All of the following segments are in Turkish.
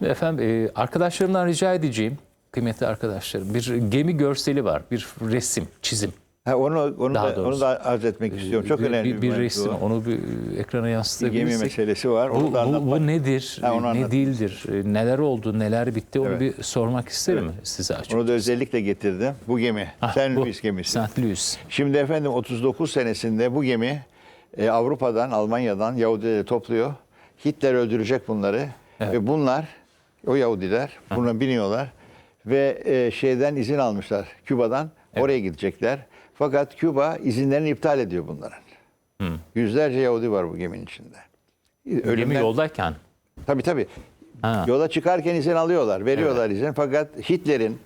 Şimdi efendim e, arkadaşlarımdan rica edeceğim, kıymetli arkadaşlarım, bir gemi görseli var, bir resim, çizim. Ha, onu onu Daha da, doğrusu. onu da arz etmek istiyorum. Çok bir, önemli bir, bir resim, o. onu bir e, ekrana Bir yansıtabilirsek. gemi meselesi var. Bu, Onu da bu, bu nedir, Ha, onu ne anlat. değildir, e, neler oldu, neler bitti onu Evet. bir sormak isterim size açık. Onu da özellikle getirdim. Bu gemi. Ah, Saint bu, Louis gemisi. Saint Louis. Şimdi efendim 39 senesinde bu gemi e, Avrupa'dan, Almanya'dan Yahudileri topluyor. Hitler öldürecek bunları. Evet. Ve bunlar, o Yahudiler buna biniyorlar. Ve e, şeyden izin almışlar, Küba'dan. Oraya gidecekler. Fakat Küba izinlerini iptal ediyor bunların. Yüzlerce Yahudi var bu geminin içinde. Gemi Ölümden- yoldayken. Tabii tabii. Ha. Yola çıkarken izin alıyorlar, veriyorlar izin. Fakat Hitler'in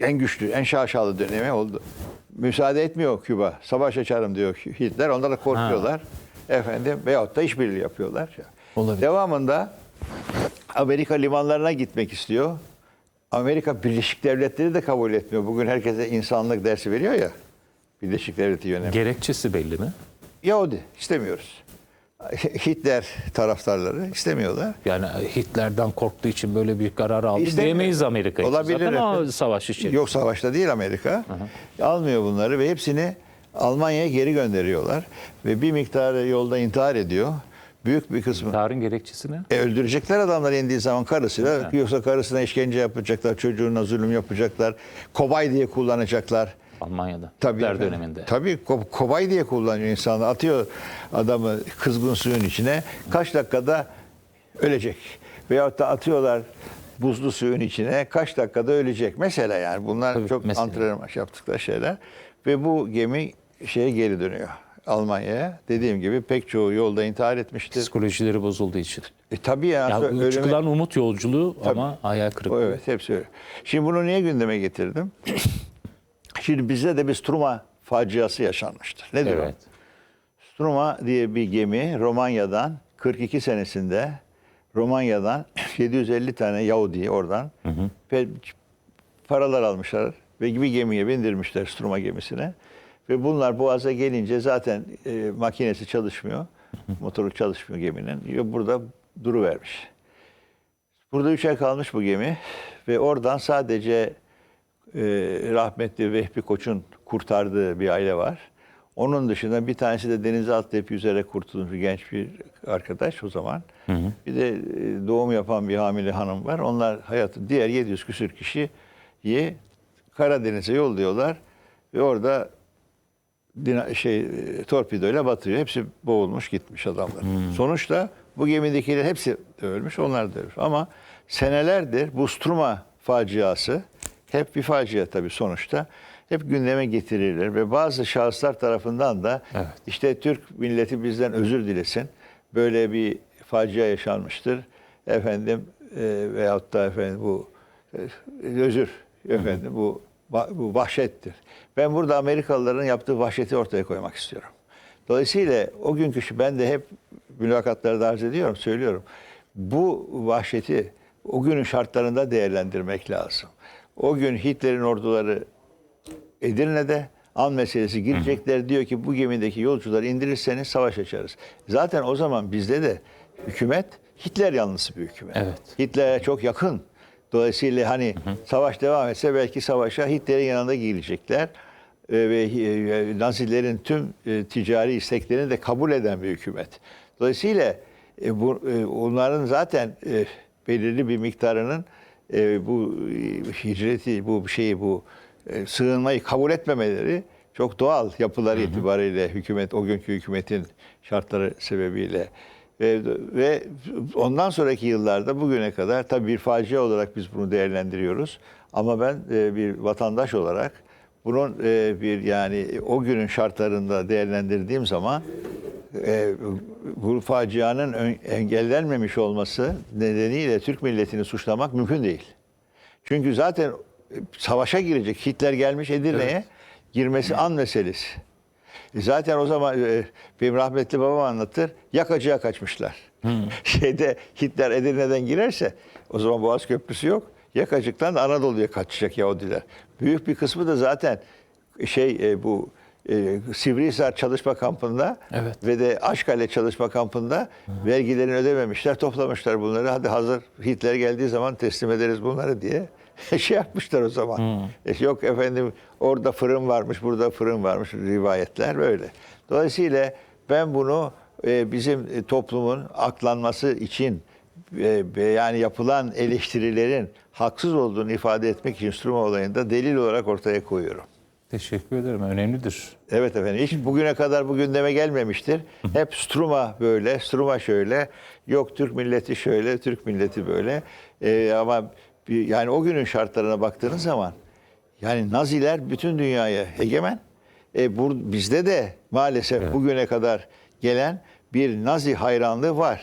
en güçlü, en şaşalı dönemi oldu. Müsaade etmiyor Küba. Savaş açarım diyor Hitler. Onlar da korkuyorlar. Efendim veyahut da işbirliği yapıyorlar. Olabilir. Devamında Amerika limanlarına gitmek istiyor. Amerika Birleşik Devletleri de kabul etmiyor. Bugün herkese insanlık dersi veriyor ya. Birleşik Devleti yönemi. Gerekçesi belli mi? Yahudi istemiyoruz. Hitler taraftarları istemiyorlar. Yani Hitler'den korktuğu için böyle bir karar aldı İstemiyor. diyemeyiz Amerika için. Olabilir Zaten o efendim. savaş için. Yok savaşta değil Amerika. Almıyor bunları ve hepsini Almanya'ya geri gönderiyorlar. Ve bir miktarı yolda intihar ediyor. Büyük bir kısmı. Tarihın gerekçesi ne? E, öldürecekler adamlar indiği zaman karısıyla. Yoksa karısına işkence yapacaklar, çocuğuna zulüm yapacaklar. Kobay diye kullanacaklar. Almanya'da. Tabii efendim. döneminde. Tabii ko- kobay diye kullanıyor insanlar. Atıyor adamı kızgın suyun içine. Kaç dakikada ölecek. Veyahut da atıyorlar buzlu suyun içine. Kaç dakikada ölecek. Mesela yani bunlar Tabii, çok mesela. antrenman yaptıkları şeyler. Ve bu gemi şeye geri dönüyor. Almanya'ya. Dediğim gibi pek çoğu yolda intihar etmiştir. Psikolojileri bozulduğu için. E, tabii ya. Ya, ölüme- çıkılan umut yolculuğu ama hayal kırıklığı. o evet hepsi öyle. Şimdi bunu niye gündeme getirdim? Şimdi bizde de bir Struma faciası yaşanmıştır. Nedir o? Evet. Struma diye bir gemi Romanya'dan 42 senesinde Romanya'dan 750 tane Yahudi oradan ve paralar almışlar ve bir gemiye bindirmişler Struma gemisine. Ve bunlar Boğaz'a gelince zaten e, makinesi çalışmıyor. Motoru çalışmıyor geminin. Burada duruvermiş. Burada üç ay kalmış bu gemi ve oradan sadece e, rahmetli Vehbi Koç'un kurtardığı bir aile var. Onun dışında bir tanesi de denize atlayıp yüzerek kurtulmuş genç bir arkadaş o zaman. Bir de e, doğum yapan bir hamile hanım var. Onlar hayatı diğer 700 küsür kişiyi Karadeniz'e yolluyorlar ve orada dina- şey e, torpidoyla batırıyor. Hepsi boğulmuş gitmiş adamlar. Sonuçta bu gemidekiler hepsi de ölmüş, onlar da ölmüş. Ama senelerdir bu Struma faciası hep bir facia tabii sonuçta. Hep gündeme getirilir ve bazı şahıslar tarafından da Evet. işte Türk milleti bizden özür dilesin. Böyle bir facia yaşanmıştır. Efendim e, veyahut da efendim bu e, özür efendim bu bu vahşettir. Ben burada Amerikalıların yaptığı vahşeti ortaya koymak istiyorum. Dolayısıyla o günkü şu ben de hep mülakatlarda arz ediyorum, söylüyorum. Bu vahşeti o günün şartlarında değerlendirmek lazım. O gün Hitler'in orduları Edirne'de an meselesi girecekler. Diyor ki bu gemideki yolcuları indirirseniz savaş açarız. Zaten o zaman bizde de hükümet Hitler yanlısı bir hükümet. Evet. Hitler'e çok yakın. Dolayısıyla hani savaş devam etse belki savaşa Hitler'in yanında girecekler. Ee, ve e, Nazilerin tüm e, ticari isteklerini de kabul eden bir hükümet. Dolayısıyla e, bu e, onların zaten e, belirli bir miktarının e, bu e, hicreti, bu şeyi, bu e, sığınmayı kabul etmemeleri çok doğal yapıları itibariyle hükümet, o günkü hükümetin şartları sebebiyle ve, ve ondan sonraki yıllarda bugüne kadar tabii bir facia olarak biz bunu değerlendiriyoruz. Ama ben e, bir vatandaş olarak bunun e, bir yani o günün şartlarında değerlendirdiğim zaman e, bu facianın ön- engellenmemiş olması nedeniyle Türk milletini suçlamak mümkün değil. Çünkü zaten savaşa girecek Hitler gelmiş Edirne'ye girmesi an meselesi. E Zaten o zaman e, benim rahmetli babam anlatır. Yakacıya kaçmışlar. Şeyde Hitler Edirne'den girerse o zaman Boğaz Köprüsü yok. Yakacıktan Anadolu'ya kaçacak Yahudiler. Büyük bir kısmı da zaten şey e, bu e, Sivrihisar çalışma kampında Evet. ve de Aşkale çalışma kampında vergilerini ödememişler, toplamışlar bunları. Hadi hazır Hitler geldiği zaman teslim ederiz bunları diye şey yapmışlar o zaman. E, Yok efendim orada fırın varmış, burada fırın varmış rivayetler böyle. Dolayısıyla ben bunu e, bizim e, toplumun aklanması için e, yani yapılan eleştirilerin haksız olduğunu ifade etmek için Struma olayında delil olarak ortaya koyuyorum. Teşekkür ederim. Önemlidir. Evet efendim. Hiç bugüne kadar bu gündeme gelmemiştir. Hep Struma böyle, Struma şöyle. Yok Türk milleti şöyle, Türk milleti böyle. Ee, ama bir- yani o günün şartlarına baktığınız zaman yani Naziler bütün dünyaya egemen. E, bur, bizde de maalesef bugüne kadar gelen bir Nazi hayranlığı var.